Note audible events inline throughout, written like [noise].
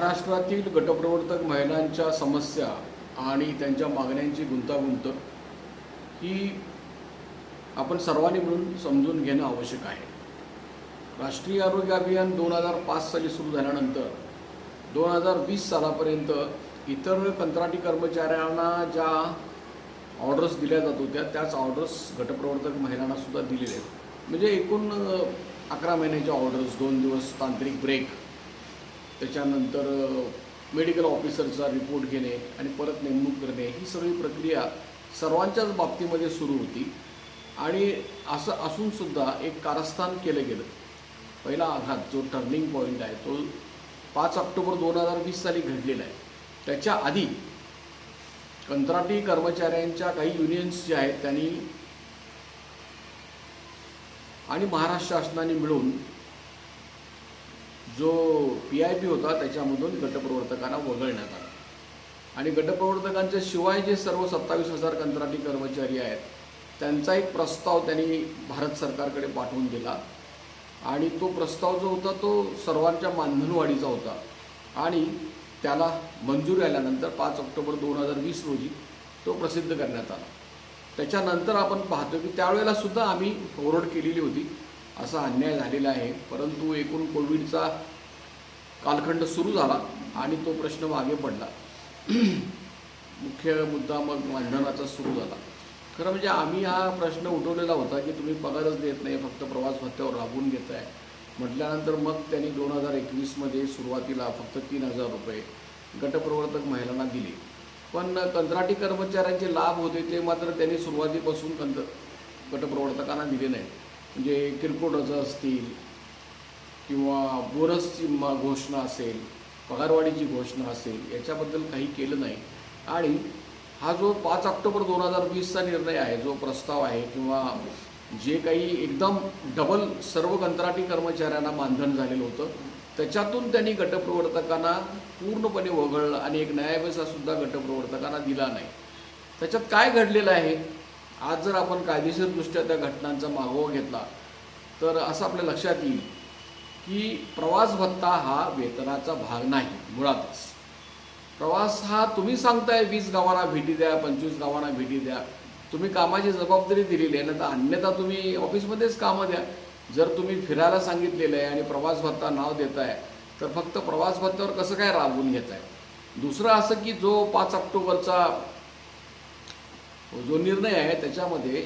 महाराष्ट्रातील गटप्रवर्तक महिलांच्या समस्या आणि त्यांच्या मागण्यांची गुंतागुंत ही आपण सर्वांनी मिळून समजून घेणं आवश्यक आहे. राष्ट्रीय आरोग्य अभियान दोन हजार पाच साली सुरू झाल्यानंतर दोन हजार वीस सालापर्यंत इतर कंत्राटी कर्मचाऱ्यांना ज्या ऑर्डर्स दिल्या जात होत्या त्याच ऑर्डर्स गटप्रवर्तक महिलांनासुद्धा दिलेले दिलेल्या आहेत. म्हणजे एकूण अकरा महिन्याच्या ऑर्डर्स दोन दिवस तांत्रिक ब्रेक त्याच्यानंतर मेडिकल ऑफिसरचा रिपोर्ट घेणे आणि परत नेमणूक करणे ही सगळी प्रक्रिया सर्वांच्याच बाबतीमध्ये सुरू होती. आणि असं असूनसुद्धा एक कारस्थान केलं गेलं. पहिला आघात जो टर्निंग पॉईंट आहे तो पाच ऑक्टोबर दोन हजार वीस साली घडलेला आहे. त्याच्या आधी कंत्राटी कर्मचाऱ्यांच्या काही युनियन्स ज्या आहेत त्यांनी आणि महाराष्ट्र शासनाने मिळून जो पी आय पी होता त्याच्यामधून गटप्रवर्तकांना वगळण्यात आला. आणि गटप्रवर्तकांच्या शिवाय जे सर्व सत्तावीस हजार कंत्राटी कर्मचारी आहेत त्यांचा एक प्रस्ताव त्यांनी भारत सरकारकडे पाठवून दिला. आणि तो प्रस्ताव जो होता तो सर्वांच्या मानधनवाढीचा होता. आणि त्याला मंजूर आल्यानंतर पाच ऑक्टोबर दोन हजार वीस रोजी तो प्रसिद्ध करण्यात आला. त्याच्यानंतर आपण पाहतो की त्यावेळेला सुद्धा आम्ही फॉरवर्ड केलेली होती. असा अन्याय झालेला आहे. परंतु एकूण कोविडचा कालखंड सुरू झाला आणि तो प्रश्न मागे पडला. [clears throat] मुख्य मुद्दा मग मानधनाचा सुरू झाला. खरं म्हणजे आम्ही हा प्रश्न उठवलेला होता की तुम्ही पगारच देत नाही फक्त प्रवास भत्त्यावर राबवून घेत आहे म्हटल्यानंतर मग त्यांनी दोन हजार एकवीसमध्ये सुरुवातीला फक्त तीन हजार रुपये गटप्रवर्तक महिलांना दिले. पण कंत्राटी कर्मचाऱ्यांचे लाभ होते ते मात्र त्यांनी सुरुवातीपासून कंत गटप्रवर्तकांना दिले नाही म्हणजे किरकोटाचं असतील किंवा बोनसची म- घोषणा असेल पगारवाढीची घोषणा असेल याच्याबद्दल काही केलं नाही. आणि हा जो पाच ऑक्टोबर दोन हजार वीसचा निर्णय आहे जो प्रस्ताव आहे किंवा जे काही एकदम डबल सर्व कंत्राटी कर्मचाऱ्यांना मानधन झालेलं होतं त्याच्यातून त्यांनी गटप्रवर्तकांना पूर्णपणे वगळलं आणि एक न्यायाव्यवस्था सुद्धा गटप्रवर्तकांना दिला नाही. त्याच्यात काय घडलेलं आहे? आज जर आपण कायदेशीरदृष्ट्या त्या घटनांचा मागोवा घेतला तर असं आपल्या लक्षात येईल की प्रवास भत्ता हा वेतनाचा भाग नाही मुळातच. प्रवास हा तुम्ही सांगताय वीस गावांना भेटी द्या पंचवीस गावांना भेटी द्या. तुम्ही कामाची जबाबदारी दिलेली आहे ना तर अन्यथा तुम्ही ऑफिसमध्येच कामं द्या. जर तुम्ही फिरायला सांगितलेलं आहे आणि प्रवास भत्ता नाव देताय तर फक्त प्रवास भत्त्यावर कसं काय राबवून घेत आहे दुसरं असं की जो पाच ऑक्टोबरचा जो निर्णय आहे त्याच्यामध्ये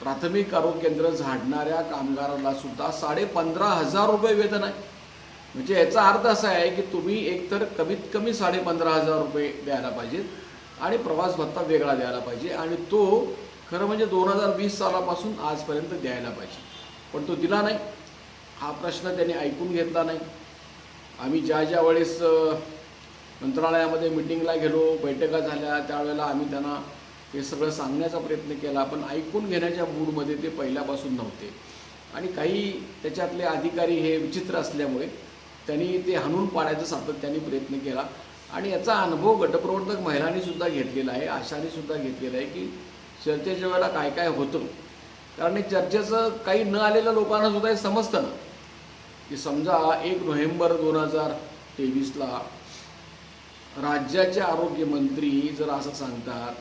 प्राथमिक आरोग्य केंद्र झाडणाऱ्या कामगाराला सुद्धा साडे पंधरा हजार रुपये वेतन आहे. म्हणजे याचा अर्थ असा आहे की तुम्ही एकतर कमीत कमी साडे पंधरा हजार रुपये द्यायला पाहिजेत आणि प्रवास भत्ता वेगळा द्यायला पाहिजे आणि तो खरं म्हणजे दोन हजार वीस सालापासून आजपर्यंत द्यायला पाहिजे. पण तो दिला नाही. हा प्रश्न त्यांनी ऐकून घेतला नाही. आम्ही ज्या ज्या वेळेस मंत्रालयामध्ये मिटिंगला गेलो बैठका झाल्या त्यावेळेला आम्ही त्यांना हे सगळं सांगण्याचा प्रयत्न केला. पण ऐकून घेण्याच्या मूडमध्ये ते पहिल्यापासून नव्हते. आणि काही त्याच्यातले अधिकारी हे विचित्र असल्यामुळे त्यांनी ते हाणून पाडायचा सातत्याने प्रयत्न केला. आणि याचा अनुभव गटप्रवर्तक महिलांनी सुद्धा घेतलेला आहे आशाने सुद्धा घेतलेला आहे की चर्चेच्या वेळेला काय काय होतं. कारण हे चर्चेचं काही न आलेल्या लोकांना सुद्धा हे समजतं ना. की समजा एक नोव्हेंबर दोन हजार तेवीसला राज्याचे आरोग्यमंत्री जर असं सांगतात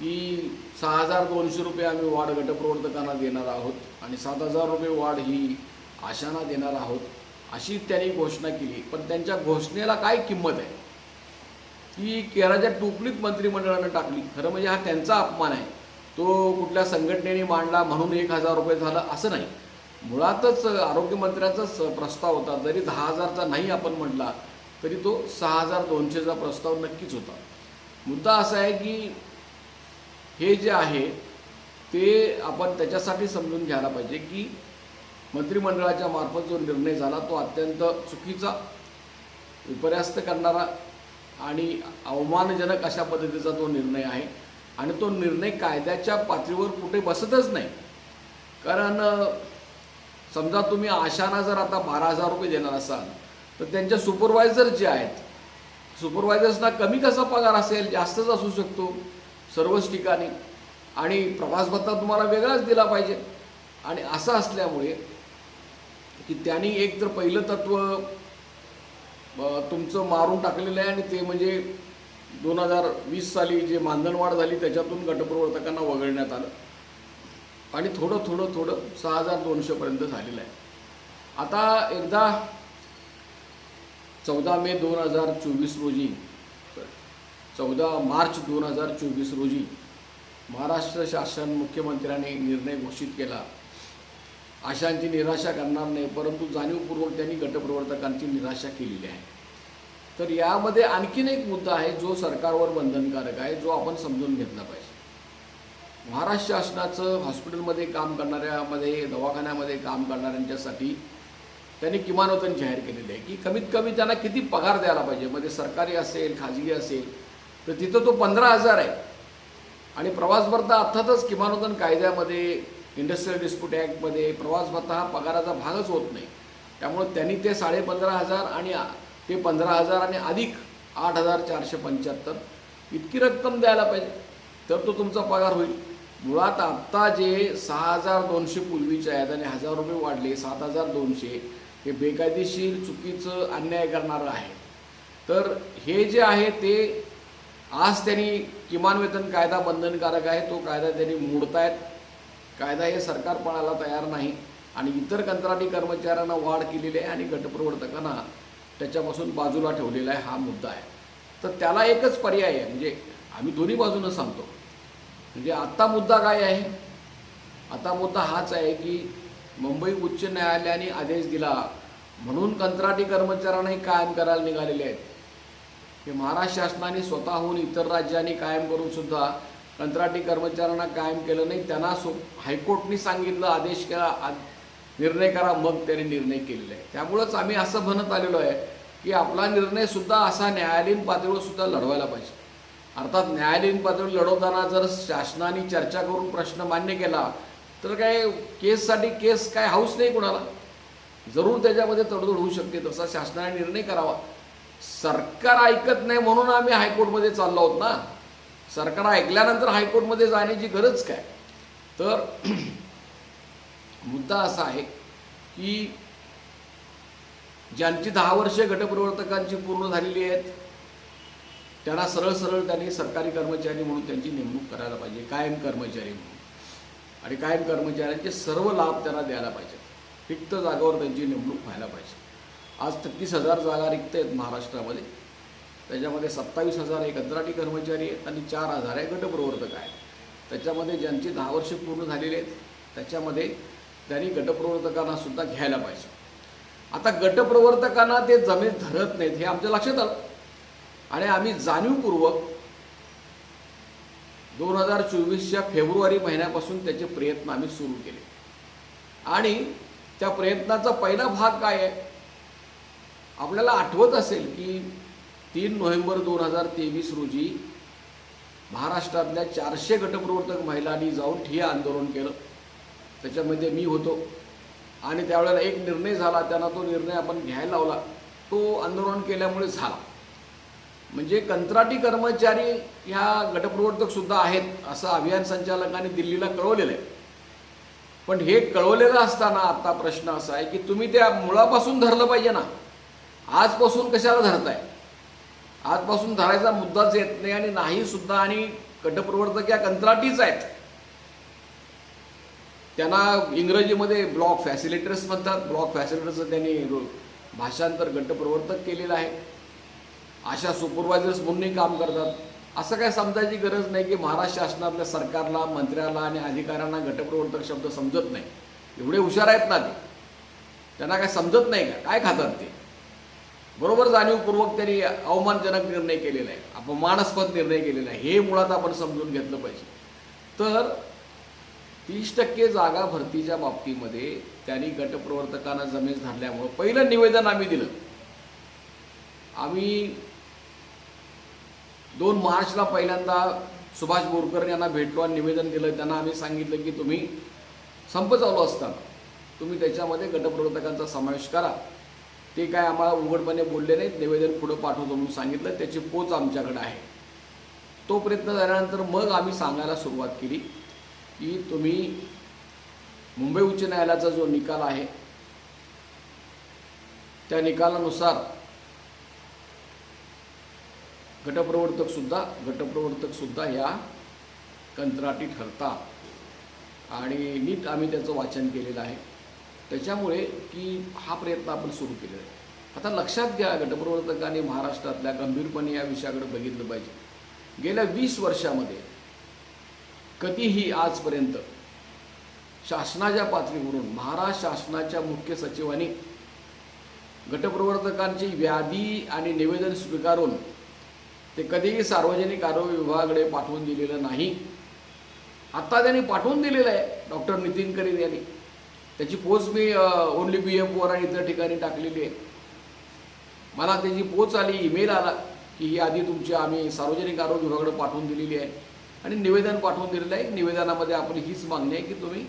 की सहा हजार दोनशे रुपये आम्ही वाढ गटप्रवर्तकांना देणार आहोत आणि सात हजार रुपये वाढ ही आशांना देणार आहोत अशी त्यांनी घोषणा केली. पण त्यांच्या घोषणेला काय किंमत आहे? ती केराच्या टोपलीत मंत्रिमंडळानं टाकली. खरं म्हणजे हा त्यांचा अपमान आहे. तो कुठल्या संघटनेने मांडला म्हणून एक हजार रुपये झालं असं नाही. मुळातच आरोग्यमंत्र्याचाच प्रस्ताव होता. जरी दहा हजारचा नाही आपण म्हटला तरी तो सहा हजार दोनशेचा प्रस्ताव नक्कीच होता. मुद्दा असा आहे की हे जे आहे ते आपण त्याच्यासाठी समजून घ्यायला पाहिजे की मंत्रिमंडळाच्या मार्फत जो निर्णय झाला तो अत्यंत चुकीचा विपर्यास्त करणारा आणि अवमानजनक अशा पद्धतीचा तो निर्णय आहे. आणि तो निर्णय कायद्याच्या पातळीवर कुठे बसतच नाही. कारण समजा तुम्ही आशाना जर आता बारा हजार रुपये देणार असाल तर त्यांचे सुपरवायझर जे आहेत सुपरवायझर्सना कमी कसा पगार असेल? जास्तच असू शकतो. सर्वच ठिकाणी. आणि प्रवास भत्ता तुम्हाला वेगळाच दिला पाहिजे. आणि असं असल्यामुळे की त्यांनी एक तर पहिलं तत्व तुमचं मारून टाकलेलं आहे आणि ते म्हणजे दोन हजार वीस साली जे मानधनवाढ झाली त्याच्यातून गटप्रवर्तकांना वगळण्यात आलं. आणि थोडं थोडं थोडं सहा हजार दोनशेपर्यंत झालेलं आहे. आता एकदा चौदा मे दोन हजार चोवीस रोजी चौदा मार्च दोन हजार चोवीस रोजी महाराष्ट्र शासन मुख्यमंत्र्यांनी निर्णय घोषित केला. आशांची निराशा करणार नाही परंतु जाणीवपूर्वक त्यांनी गटप्रवर्तकांची निराशा केलेली आहे. तर यामध्ये आणखीन एक मुद्दा आहे जो सरकारवर बंधनकारक आहे जो आपण समजून घेतला पाहिजे. महाराष्ट्र शासनाचं हॉस्पिटलमध्ये काम करणाऱ्यामध्ये दवाखान्यामध्ये काम करणाऱ्यांच्यासाठी त्यांनी किमान वेतन जाहीर केलेले आहे की कमीत कमी त्यांना किती पगार द्यायला पाहिजे. म्हणजे सरकारी असेल खाजगी असेल तर तिथं तो पंधरा हजार आहे. आणि प्रवास भत्ता अर्थातच किमान कायद्यामध्ये इंडस्ट्रियल डिस्प्यूट ॲक्टमध्ये प्रवास भत्ता हा पगाराचा भागच होत नाही. त्यामुळे त्यांनी ते साडे पंधरा हजार आणि ते पंधरा हजार आणि अधिक आठ हजार चारशे पंच्याहत्तर इतकी रक्कम द्यायला पाहिजे. तर तो तुमचा पगार होईल. मुळात आत्ता जे सहा हजार दोनशे पूर्वीचे आहेत आणि हजार रुपये वाढले सात हजार दोनशे हे बेकायदेशीर चुकीचं अन्याय करणारं आहे. तर हे जे आहे ते आज त्यांनी किमान वेतन कायदा बंधनकारक आहे तो कायदा त्यांनी मोडतायत. कायदा हे सरकार पाळायला तयार नाही आणि इतर कंत्राटी कर्मचाऱ्यांना वाढ केलेली आहे आणि गटप्रवर्तकांना त्याच्यापासून बाजूला ठेवलेला आहे हा मुद्दा आहे. तर त्याला एकच पर्याय आहे म्हणजे आम्ही दोन्ही बाजूनं सांगतो. म्हणजे आत्ता मुद्दा काय आहे? आता मुद्दा हाच आहे की मुंबई उच्च न्यायालयाने आदेश दिला. म्हणून कंत्राटी कर्मचाऱ्यांनाही कायम करायला निघालेले आहेत. हे महाराष्ट्र शासनाने स्वतःहून इतर राज्यांनी कायम करून सुद्धा कंत्राटी कर्मचाऱ्यांना कायम केलं नाही. त्यांना सो हायकोर्टनी सांगितलं आदेश केला निर्णय करा मग त्यांनी निर्णय केलेला आहे त्यामुळंच आम्ही असं म्हणत आलेलो आहे की आपला निर्णय सुद्धा असा न्यायालयीन पातळीवर सुद्धा लढवायला पाहिजे. अर्थात न्यायालयीन पातळीवर लढवताना जर शासनाने चर्चा करून प्रश्न मान्य केला तर काय केससाठी केस काय हाऊस नाही कुणाला? जरूर त्याच्यामध्ये तडजोड होऊ शकते तसा शासनाने निर्णय करावा. सरकार ऐकत नाही म्हणून आम्ही हायकोर्टमध्ये चाललो आहोत ना. सरकार ऐकल्यानंतर हायकोर्टमध्ये जाण्याची गरज काय? तर [clears throat] मुद्दा असा आहे की ज्यांची दहा वर्षे गटप्रवर्तकांची पूर्ण झालेली आहेत त्यांना सरळ सरळ त्यांनी सरकारी कर्मचारी म्हणून त्यांची नेमणूक करायला पाहिजे कायम कर्मचारी म्हणून. आणि कायम कर्मचाऱ्यांचे सर्व लाभ त्यांना द्यायला पाहिजे रिक्त जागावर त्यांची नेमणूक व्हायला पाहिजे. आज छत्तीस हजार जागा रिक्त आहेत महाराष्ट्रामध्ये. त्याच्यामध्ये सत्तावीस हजार हे कंत्राटी कर्मचारी आहेत आणि चार हजार हे गटप्रवर्तक आहेत. त्याच्यामध्ये ज्यांची दहा वर्षे पूर्ण झालेली आहेत त्याच्यामध्ये त्यांनी गटप्रवर्तकांना सुद्धा घ्यायला पाहिजे. आता गटप्रवर्तकांना ते जमीन धरत नाहीत हे आमच्या लक्षात आलं. आणि आम्ही जाणीवपूर्वक दोन हजार चोवीसच्या फेब्रुवारी महिन्यापासून त्याचे प्रयत्न आम्ही सुरू केले. आणि त्या प्रयत्नाचा पहिला भाग काय आहे? आपल्याला आठवत असेल की तीन नोव्हेंबर दोन हजार तेवीस रोजी महाराष्ट्रातल्या चारशे गटप्रवर्तक महिलांनी जाऊन ठिय्या आंदोलन केलं. त्याच्यामध्ये मी होतो. आणि त्यावेळेला एक निर्णय झाला त्यांना तो निर्णय आपण घ्यायला लावला. तो आंदोलन केल्यामुळे झाला. म्हणजे कंत्राटी कर्मचारी ह्या गटप्रवर्तकसुद्धा आहेत असं अभियान संचालकांनी दिल्लीला कळवलेलं आहे. पण हे कळवलेलं असताना आता प्रश्न असा आहे की तुम्ही त्या मुळापासून धरलं पाहिजे ना. आजपासून कशाला धरताय? आजपासून धरायचा मुद्दाच येत नाही आणि नाही सुद्धा आणि गटप्रवर्तक या कंत्राटीच आहेत. त्यांना इंग्रजीमध्ये ब्लॉक फॅसिलिटर्स म्हणतात. ब्लॉक फॅसिलिटर्सचं त्यांनी भाषांतर गटप्रवर्तक केलेलं आहे. अशा सुपरवायझर्स म्हणूनही काम करतात. असं काय समजायची गरज नाही की महाराष्ट्र शासनातल्या सरकारला मंत्र्याला आणि अधिकाऱ्यांना गटप्रवर्तक शब्द समजत नाही. एवढे हुशार आहेत ना ते? त्यांना काय समजत नाही का? काय खातात ते? बरोबर जाणीवपूर्वक त्यांनी अवमानजनक निर्णय केलेला आहे. अपमानास्पद निर्णय केलेला आहे. हे मुळात आपण समजून घेतलं पाहिजे. तर तीस टक्के जागा भरतीच्या बाबतीमध्ये त्यांनी गटप्रवर्तकांना जमीन धरल्यामुळं पहिलं निवेदन आम्ही दिलं. आम्ही दोन मार्चला पहिल्यांदा सुभाष बोरकर यांना भेटलो आणि निवेदन दिलं. त्यांना आम्ही सांगितलं की तुम्ही संप चालू असताना तुम्ही त्याच्यामध्ये गटप्रवर्तकांचा समावेश करा. ते काय आम्हाला उघडपणे बोलले नाहीत. निवेदन पुढं पाठवतो म्हणून सांगितलं. त्याची पोच आमच्याकडे आहे. तो प्रयत्न झाल्यानंतर मग आम्ही सांगायला सुरुवात केली की तुम्ही मुंबई उच्च न्यायालयाचा जो निकाल आहे त्या निकालानुसार गटप्रवर्तकसुद्धा गटप्रवर्तकसुद्धा या कंत्राटी ठरतात. आणि नीट आम्ही त्याचं वाचन केलेलं आहे. त्याच्यामुळे की हा प्रयत्न आपण सुरू केलेला आहे. आता लक्षात घ्या गटप्रवर्तकांनी महाराष्ट्रातल्या गंभीरपणे या विषयाकडे बघितलं पाहिजे. गेल्या वीस वर्षामध्ये कधीही आजपर्यंत शासनाच्या पातळीवरून महाराष्ट्र शासनाच्या मुख्य सचिवांनी गटप्रवर्तकांची व्याधी आणि निवेदन स्वीकारून ते कधीही सार्वजनिक आरोग्य विभागाकडे पाठवून दिलेलं नाही. आत्ता त्यांनी पाठवून दिलेलं आहे. डॉक्टर नितीन करीन यांनी. त्याची पोच मी ओनली बी एफ वर आणि इतर ठिकाणी टाकलेली आहे. मला त्याची पोच आली ईमेल आला की ही आधी तुमची आम्ही सार्वजनिक आरोग्य विभागाकडे पाठवून दिलेली आहे. आणि निवेदन पाठवून दिलेलं आहे. निवेदनामध्ये आपली हीच मागणी आहे की तुम्ही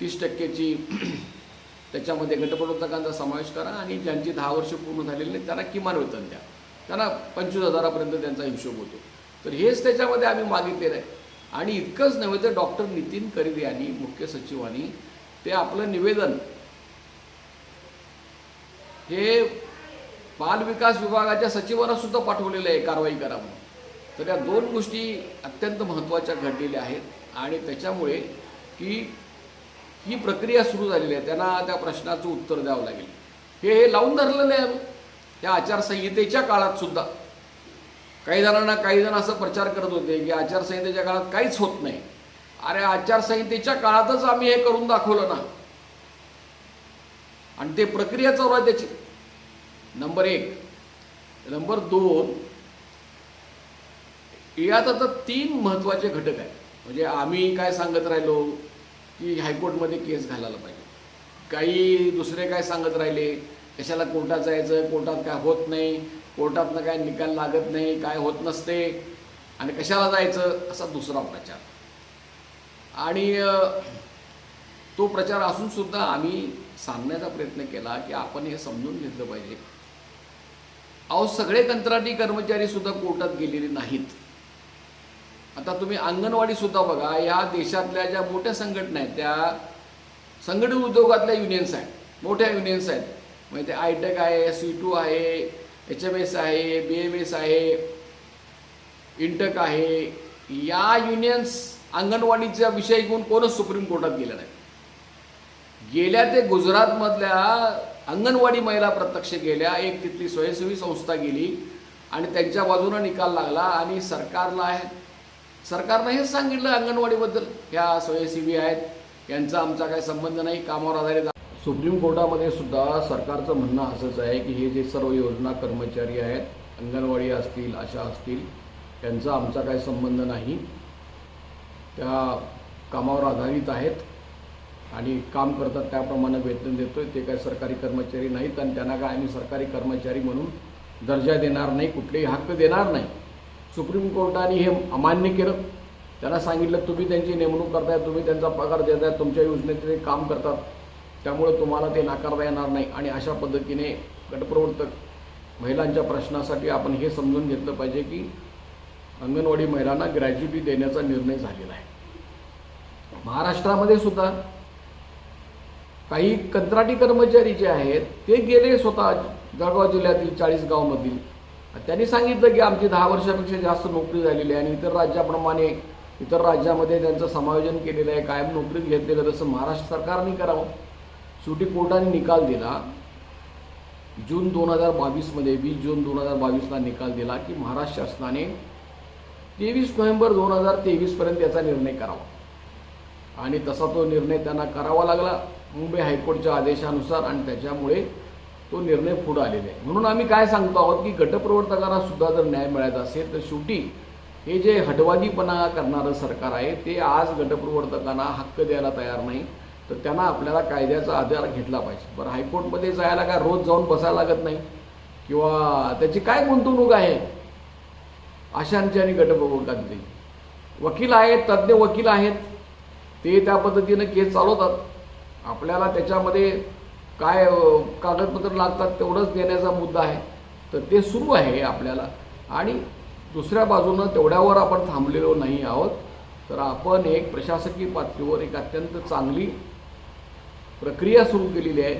तीस टक्केची [clears throat] त्याच्यामध्ये गटप्रवर्तकांचा समावेश करा आणि ज्यांची दहा वर्ष पूर्ण झालेली नाही त्यांना किमान वेतन द्या. त्यांना पंचवीस हजारापर्यंत त्यांचा हिशोब होतो. तर हेच त्याच्यामध्ये आम्ही मागितलेलं आहे. आणि इतकंच नव्हे तर डॉक्टर नितीन करीर यांनी मुख्य सचिवांनी ते आपलं निवेदन. हे बाल विकास विभागाच्या सचिवांना सुद्धा पाठवलेलं आहे कारवाई करा म्हणून. तर या दोन गोष्टी अत्यंत महत्त्वाच्या घडलेल्या आहेत आणि त्याच्यामुळे की ही प्रक्रिया सुरू झालेली आहे. त्यांना त्या प्रश्नाचं उत्तर द्यावं लागेल. हे हे लावून धरलेलं आहे त्या आचारसंहितेच्या काळात सुद्धा. काही जणांना काही जण असं प्रचार करत होते की आचारसंहितेच्या काळात काहीच होत नाही. अरे आचारसंहितेच्या काळातच आम्ही हे करून दाखवलं ना. आणि ते प्रक्रिया चालू आहे त्याची. नंबर एक. नंबर दोन यात आता तीन महत्त्वाचे घटक आहेत. म्हणजे आम्ही काय सांगत राहिलो की हायकोर्टमध्ये केस घालायला पाहिजे. काही दुसरे काय सांगत राहिले? कशाला कोर्टात जायचं? कोर्टात काय होत नाही? कोर्टातनं काय निकाल लागत नाही? काय होत नसते? आणि कशाला जायचं? असा दुसरा प्रचार. आणि तो प्रचार असून सुद्धा आम्ही सांगण्याचा प्रयत्न केला की आपण हे समजून घेतलं पाहिजे. अहो सगळे कंत्राटी कर्मचारी सुद्धा कोर्टात गेलेले नाहीत. आता तुम्ही अंगणवाडी सुद्धा बघा या देशातल्या ज्या मोठ्या संघटना आहेत त्या संघटित उद्योगातल्या युनियन्स आहेत मोठ्या युनियन्स आहेत. म्हणजे ते आयटेक आहे सी टू आहे एच एम एस आहे बी एम एस आहे इंटक आहे. या युनियन्स अंगणवाडीचा विषय घेऊन कोणच सुप्रीम कोर्टात गेलं नाही. गेल्या ते गुजरातमधल्या अंगणवाडी महिला प्रत्यक्ष गेल्या एक तिथली स्वयंसेवी संस्था गेली आणि त्यांच्या बाजूनं निकाल लागला आणि सरकारला आहे. सरकारनं हेच सांगितलं अंगणवाडीबद्दल. ह्या स्वयंसेवी आहेत यांचा आमचा काही संबंध नाही कामावर आधारित सुप्रीम कोर्टामध्ये सुद्धा सरकारचं म्हणणं असंच आहे की हे जे सर्व योजना कर्मचारी आहेत अंगणवाडी असतील अशा असतील त्यांचा आमचा काही संबंध नाही. त्या कामावर आधारित आहेत आणि काम करतात त्याप्रमाणे वेतन देतो आहे ते काय सरकारी कर्मचारी नाहीत आणि त्यांना काय आम्ही सरकारी कर्मचारी म्हणून दर्जा देणार नाही कुठलेही हक्क देणार नाही. सुप्रीम कोर्टाने हे अमान्य केलं. त्यांना सांगितलं तुम्ही त्यांची नेमणूक करताय तुम्ही त्यांचा पगार देताय तुमच्या योजनेत ते काम करतात. त्यामुळे तुम्हाला ते नाकारता येणार नाही. आणि अशा पद्धतीने गटप्रवर्तक महिलांच्या प्रश्नासाठी आपण हे समजून घेतलं पाहिजे की अंगणवाडी महिलांना ग्रॅज्युटी देण्याचा निर्णय झालेला आहे. महाराष्ट्रामध्ये सुद्धा काही कंत्राटी कर्मचारी जे आहेत ते गेले स्वतः जळगाव जिल्ह्यातील चाळीस गावमधील त्यांनी सांगितलं की आमची दहा वर्षापेक्षा जास्त नोकरी झालेली आहे आणि इतर राज्याप्रमाणे इतर राज्यामध्ये त्यांचं समायोजन केलेलं आहे कायम नोकरीत घेतलेलं तसं महाराष्ट्र सरकारने करावं. सुटी कोर्टाने निकाल दिला. जून दोन हजार बावीसमध्ये वीस जून दोन हजार बावीसला निकाल दिला की महाराष्ट्र शासनाने तेवीस नोव्हेंबर दोन हजार तेवीसपर्यंत याचा निर्णय करावा. आणि तसा तो निर्णय त्यांना करावा लागला. मुंबई हायकोर्टच्या आदेशानुसार आणि त्याच्यामुळे तो निर्णय पुढे आलेला आहे. म्हणून आम्ही काय सांगतो आहोत की गटप्रवर्तकांना सुद्धा जर न्याय मिळायचा असेल तर शेवटी हे जे हटवादीपणा करणारं सरकार आहे ते आज गटप्रवर्तकांना हक्क द्यायला तयार नाही तर त्यांना आपल्याला कायद्याचा आधार घेतला पाहिजे. बरं हायकोर्टमध्ये जायला काय रोज जाऊन बसायला लागत नाही? किंवा त्याची काय गुंतवणूक आहे? अशांची आणि गटप्रवर्तकांची वकील आहेत तज्ज्ञ वकील आहेत. ते त्या पद्धतीनं केस चालवतात. आपल्याला त्याच्यामध्ये काय कागदपत्र लागतात तेवढंच देण्याचा मुद्दा आहे. तर ते सुरू आहे आपल्याला. आणि दुसऱ्या बाजूनं तेवढ्यावर आपण थांबलेलो नाही आहोत. तर आपण एक प्रशासकीय पातळीवर एक अत्यंत चांगली प्रक्रिया सुरू केलेली आहे.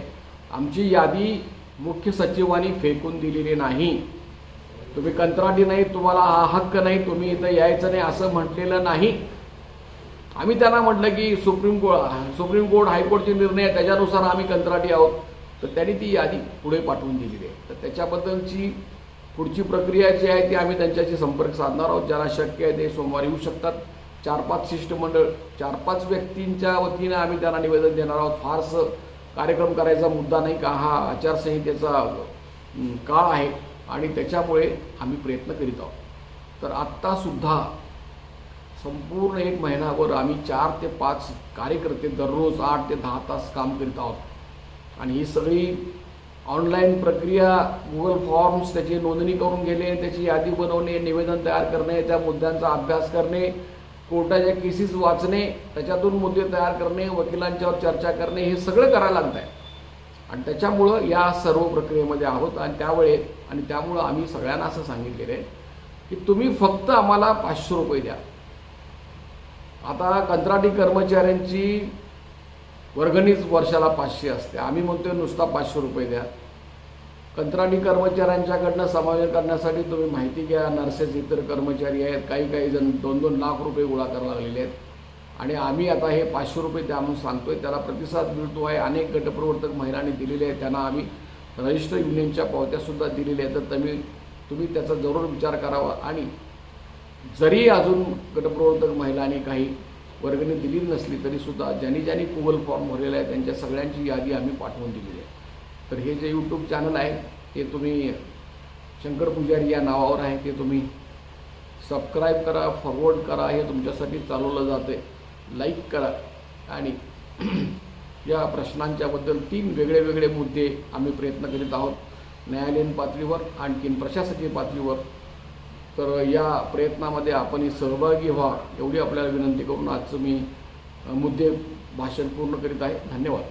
आमची यादी मुख्य सचिवांनी फेकून दिलेली नाही. तुम्ही कंत्राटी नाही तुम्हाला हा हक्क नाही तुम्ही इथं यायचं नाही असं म्हटलेलं नाही. आम्ही त्यांना म्हटलं की सुप्रीम कोर्ट सुप्रीम कोर्ट हायकोर्टचे निर्णय आहे त्याच्यानुसार आम्ही कंत्राटी आहोत. तर त्यांनी ती यादी पुढे पाठवून दिलेली आहे. तर त्याच्याबद्दलची पुढची प्रक्रिया जी आहे ती आम्ही त्यांच्याशी संपर्क साधणार आहोत. ज्यांना शक्य आहे ते सोमवारी येऊ शकतात. चार पाच शिष्टमंडळ चार पाच व्यक्तींच्या वतीने आम्ही त्यांना निवेदन देणार आहोत. फारसं कार्यक्रम करायचा मुद्दा नाही का? हा आचारसंहितेचा काळ आहे. आणि त्याच्यामुळे आम्ही प्रयत्न करीत आहोत. तर आत्तासुद्धा संपूर्ण एक महिनाभर आम्ही चार ते पाच कार्यकर्ते दररोज आठ ते दहा तास काम करीत आहोत. आणि ही सगळी ऑनलाईन प्रक्रिया गुगल फॉर्म्स त्याची नोंदणी करून घेणे त्याची यादी बनवणे निवेदन तयार करणे त्या मुद्द्यांचा अभ्यास करणे कोर्टाच्या केसेस वाचणे त्याच्यातून मुद्दे तयार करणे वकिलांच्यावर चर्चा करणे हे सगळं करायला लागत आहे. आणि त्याच्यामुळं या सर्व प्रक्रियेमध्ये आहोत आणि त्यावेळेस आणि त्यामुळं आम्ही सगळ्यांना असं सांगितलेलं आहे की तुम्ही फक्त आम्हाला पाचशे रुपये द्या. आता कंत्राटी कर्मचाऱ्यांची वर्गणीच वर्षाला पाचशे असते. आम्ही म्हणतोय नुसता पाचशे रुपये द्या. कंत्राटी कर्मचाऱ्यांच्याकडनं समायोजन करण्यासाठी तुम्ही माहिती घ्या. नर्सेस इतर कर्मचारी आहेत. काही काही जण दोन दोन लाख रुपये गोळा करायला लागलेले आहेत. आणि आम्ही आता हे पाचशे रुपये त्या म्हणून सांगतोय. त्याला प्रतिसाद मिळतो आहे. अनेक गटप्रवर्तक महिलांनी दिलेले आहेत. त्यांना आम्ही रजिस्टर युनियनच्या पावत्यासुद्धा दिलेल्या आहेत. तर तुम्ही तुम्ही त्याचा जरूर विचार करावा. आणि जरी अजून गटप्रवर्तक महिलांनी काही वर्गणी दिली नसली तरीसुद्धा ज्यांनी ज्यांनी गुगल फॉर्म भरलेला आहे त्यांच्या सगळ्यांची यादी आम्ही पाठवून दिलेली आहे. तर हे जे यूट्यूब चॅनल आहे ते तुम्ही शंकर पुजारी या नावावर आहे ते तुम्ही सबस्क्राईब करा फॉरवर्ड करा. हे तुमच्यासाठी चालवलं जातं आहे लाईक करा. आणि [clears throat] या प्रश्नांच्याबद्दल तीन वेगळे वेगळे मुद्दे आम्ही प्रयत्न करीत आहोत. न्यायालयीन पातळीवर आणखीन प्रशासकीय पातळीवर. तर या प्रयत्नामध्ये आपणही सहभागी व्हा एवढी आपल्याला विनंती करून आजचं मी मुद्दे भाषण पूर्ण करीत आहे. धन्यवाद.